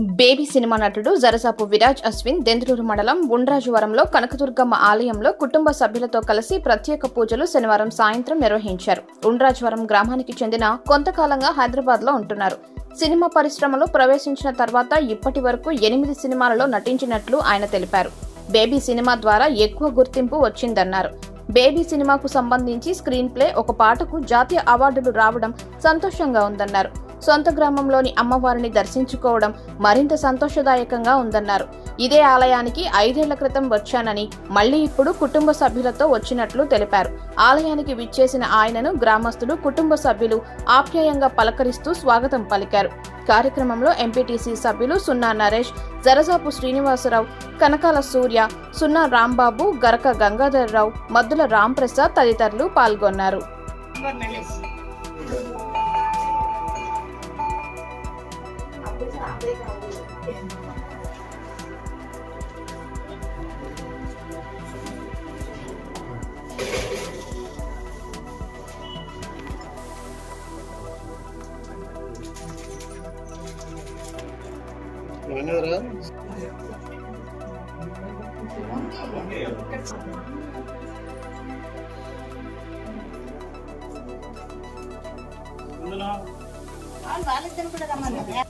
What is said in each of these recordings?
Baby cinema నటుడు జరసాపు విరాజ్ అశ్విన్ దెందులూరు మండలం ఉండ్రాజువరంలో కనకదుర్గమ్మ ఆలయంలో కుటుంబ సభ్యులతో కలిసి ప్రత్యేక పూజలు శనివారం సాయంత్రం నిర్వహించారు. ఉండ్రాజువరం గ్రామానికి చెందిన కొంతకాలంగా హైదరాబాద్లో ఉంటున్నారు. సినిమా పరిశ్రమలో ప్రవేశించిన తర్వాత ఇప్పటి వరకు ఎనిమిది సినిమాలలో నటించినట్లు ఆయన తెలిపారు. బేబీ సినిమా ద్వారా ఎక్కువ గుర్తింపు వచ్చిందన్నారు. బేబీ సినిమాకు సంబంధించి స్క్రీన్ ప్లే ఒక పాటకు జాతీయ అవార్డులు రావడం సంతోషంగా ఉందన్నారు. సొంత గ్రామంలోని అమ్మవారిని దర్శించుకోవడం మరింత సంతోషదాయకంగా ఉందన్నారు. ఇదే ఆలయానికి ఐదేళ్ళ క్రితం వచ్చానని మళ్ళీ ఇప్పుడు కుటుంబ సభ్యులతో వచ్చినట్లు తెలిపారు. ఆలయానికి విచ్చేసిన ఆయనను గ్రామస్తులు కుటుంబ సభ్యులు ఆప్యాయంగా పలకరిస్తూ స్వాగతం పలికారు. కార్యక్రమంలో ఎంపీటీసీ సభ్యులు సున్నా నరేష్ జరజాపు శ్రీనివాసరావు కనకాల సూర్య సున్నా రాంబాబు గరక గంగాధర్రావు మద్దుల రాంప్రసాద్ తదితరులు పాల్గొన్నారు. வாங்காதரா వాళ్ళు వాళ్ళిద్దరు కూడా రమ్మన్నారు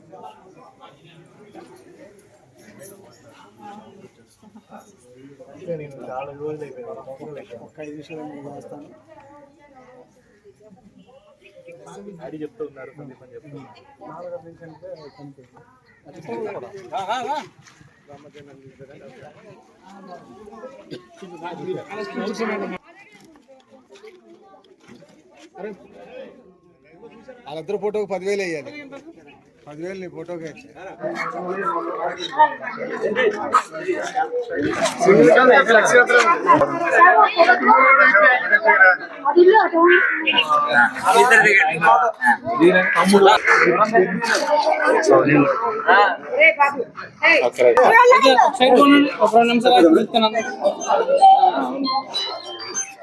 నేను చాలా రోజులు అయిపోయింది ఒక్క ఐదు నిమిషాలు నేను చేస్తాను అడి చెప్తూ ఉన్నారు సందీప్ అని చెప్తూ వాళ్ళిద్దరు ఫోటోకి పదివేలు వేయాలి. పదివేలు నీ ఫోటోకి వేయాలి.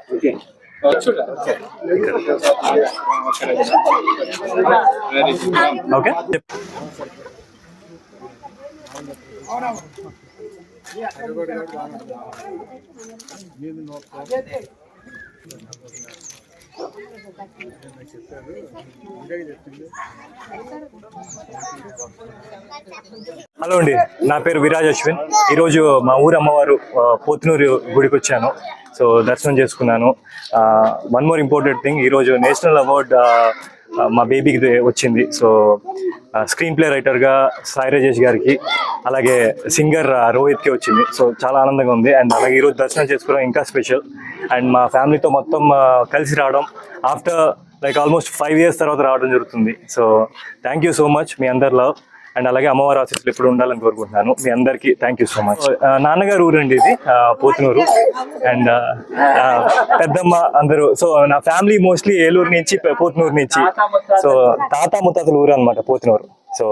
ఓకే నీది నో హలో అండి నా పేరు విరాజ్ అశ్విన్. ఈరోజు మా ఊరు అమ్మవారు పోతునూరు గుడికి వచ్చాను. సో దర్శనం చేసుకున్నాను. వన్ మోర్ ఇంపార్టెంట్ థింగ్ ఈరోజు నేషనల్ అవార్డ్ మా బేబీకి వచ్చింది. సో స్క్రీన్ ప్లే రైటర్గా సాయి రాజేష్ గారికి అలాగే సింగర్ రోహిత్కి వచ్చింది. సో చాలా ఆనందంగా ఉంది. అండ్ అలాగే ఈరోజు దర్శనం చేసుకోవడం ఇంకా స్పెషల్ అండ్ మా ఫ్యామిలీతో మొత్తం కలిసి రావడం after like almost five years తర్వాత రావడం జరుగుతుంది. So thank you so much మీ అందరి లవ్ అండ్ అలాగే అమ్మవారి ఆశీస్సులు ఎప్పుడు ఉండాలని కోరుకుంటున్నాను. మీ అందరికీ థ్యాంక్ యూ సో మచ్ నాన్నగారు ఊరండి ఇది పోతునూరు. అండ్ పెద్దమ్మ అందరూ. సో నా ఫ్యామిలీ మోస్ట్లీ ఏలూరు నుంచి పోతునూరు నుంచి. సో తాత ముత్తాతల ఊరు అనమాట పోతునూరు. సో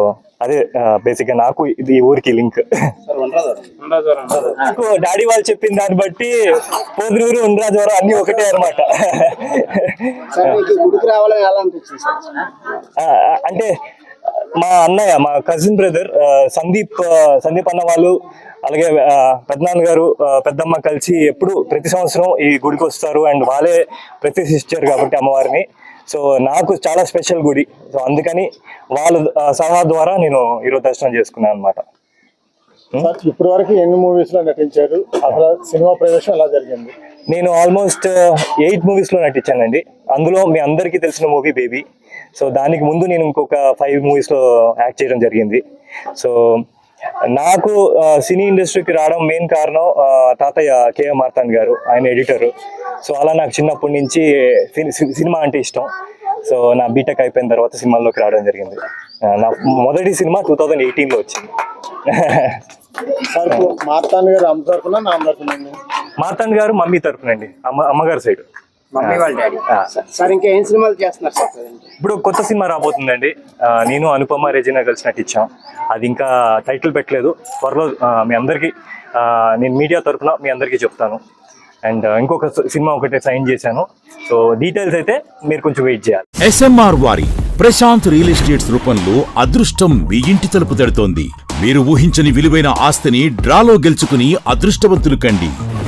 అదే బేసిక్గా నాకు ఇది ఈ ఊరికి లింక్ నాకు డాడీ వాళ్ళు చెప్పిన దాన్ని బట్టి పోతునూరు ఉండ్రాజవరం అన్ని ఒకటే అనమాట అంటే మా అన్నయ్య మా కజిన్ బ్రదర్ సందీప్ సందీప్ అన్న వాళ్ళు అలాగే పెద్దనాన్న గారు పెద్దమ్మ కలిసి ఎప్పుడు ప్రతి సంవత్సరం ఈ గుడికి వస్తారు. అండ్ వాళ్ళే ప్రతిష్ఠించారు కాబట్టి అమ్మవారిని. సో నాకు చాలా స్పెషల్ గుడి. సో అందుకని వాళ్ళ సలహా ద్వారా నేను ఈరోజు దర్శనం చేసుకున్నాను అనమాట ఇప్పటి వరకు ఎన్ని మూవీస్లో నటించారు? అసలు సినిమా ప్రవేశం ఎలా జరిగింది? నేను ఆల్మోస్ట్ ఎయిట్ మూవీస్లో నటించానండి. అందులో మీ అందరికీ తెలిసిన మూవీ బేబీ. సో దానికి ముందు నేను ఇంకొక ఫైవ్ మూవీస్లో యాక్ట్ చేయడం జరిగింది. సో నాకు సినీ ఇండస్ట్రీకి రావడం మెయిన్ కారణం తాతయ్య కేఎం మార్తాండ్ గారు ఆయన ఎడిటర్ సో అలా నాకు చిన్నప్పటి నుంచి సినిమా అంటే ఇష్టం. సో నా బీటెక్ అయిపోయిన తర్వాత సినిమాల్లోకి రావడం జరిగింది. నా మొదటి సినిమా టూ థౌజండ్ ఎయిటీన్లో వచ్చింది. మార్తాండ్ గారు అమ్మ తరఫున మార్తాండ్ గారు మమ్మీ తరపునండి అమ్మ అమ్మగారి సైడ్. మమ్మీ వాళ్ళ డాడీ. ఆ. సార్ ఇంకా ఏం సినిమాలు చేస్తున్నారు సార్ ప్రజెంట్? ఇప్పుడు కొత్త సినిమా రాబోతుందండి. ఆ, నేను అనుపమ రెజినా కలిసి నటించాం. అది ఇంకా టైటిల్ పెట్టలేదు. త్వరలో ఆ, మీ అందరికీ ఆ, నేను మీడియా తరఫున మీ అందరికీ చెప్తాను. అండ్ ఇంకొక సినిమా ఒకటి సైన్ చేశాను. సో డీటెయిల్స్ అయితే మీరు కొంచెం వెయిట్ చేయాలి. ఎస్ఎంఆర్ వారి ప్రశాంత్ రియల్ ఎస్టేట్స్ రూపంలో అదృష్టం మీ ఇంటి తలుపు తడుతోంది. మీరు ఊహించని విలువైన ఆస్తిని డ్రాలో గెలుచుకుని అదృష్టవంతులు కండి.